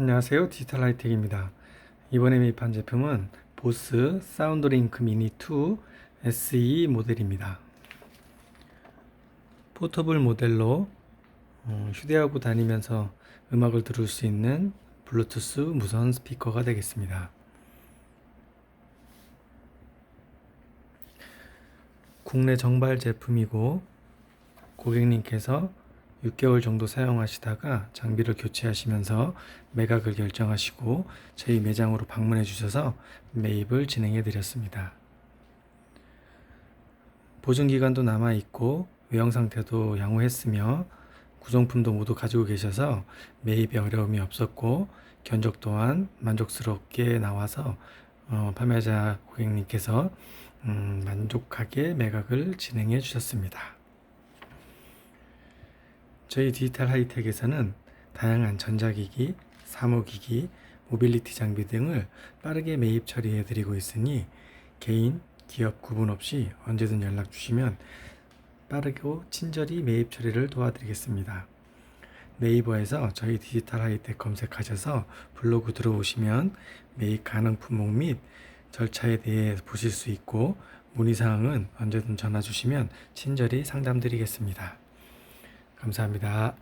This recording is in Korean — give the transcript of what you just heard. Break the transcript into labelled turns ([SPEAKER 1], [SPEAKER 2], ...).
[SPEAKER 1] 안녕하세요. 디지털 하이텍입니다. 이번에 매입한 제품은 보스 사운드링크 미니 2 SE 모델입니다. 포터블 모델로 어, 휴대하고 다니면서 음악을 들을 수 있는 블루투스 무선 스피커가 되겠습니다. 국내 정발 제품이고 고객님께서 6개월 정도 사용하시다가 장비를 교체하시면서 매각을 결정하시고 저희 매장으로 방문해 주셔서 매입을 진행해 드렸습니다. 보증 기간도 남아 있고 외형 상태도 양호했으며 구성품도 모두 가지고 계셔서 매입에 어려움이 없었고 견적 또한 만족스럽게 나와서 어, 판매자 고객님께서 음, 만족하게 매각을 진행해 주셨습니다. 저희 디지털 하이텍에서는 다양한 전자기기, 사무기기, 모빌리티 장비 등을 빠르게 매입 처리해 드리고 있으니 개인, 기업 구분 없이 언제든 연락 주시면 빠르고 친절히 매입 처리를 도와드리겠습니다. 네이버에서 저희 디지털 하이텍 검색하셔서 블로그 들어오시면 매입 가능 품목 및 절차에 대해 보실 수 있고 문의 사항은 언제든 전화 주시면 친절히 상담드리겠습니다. 감사합니다.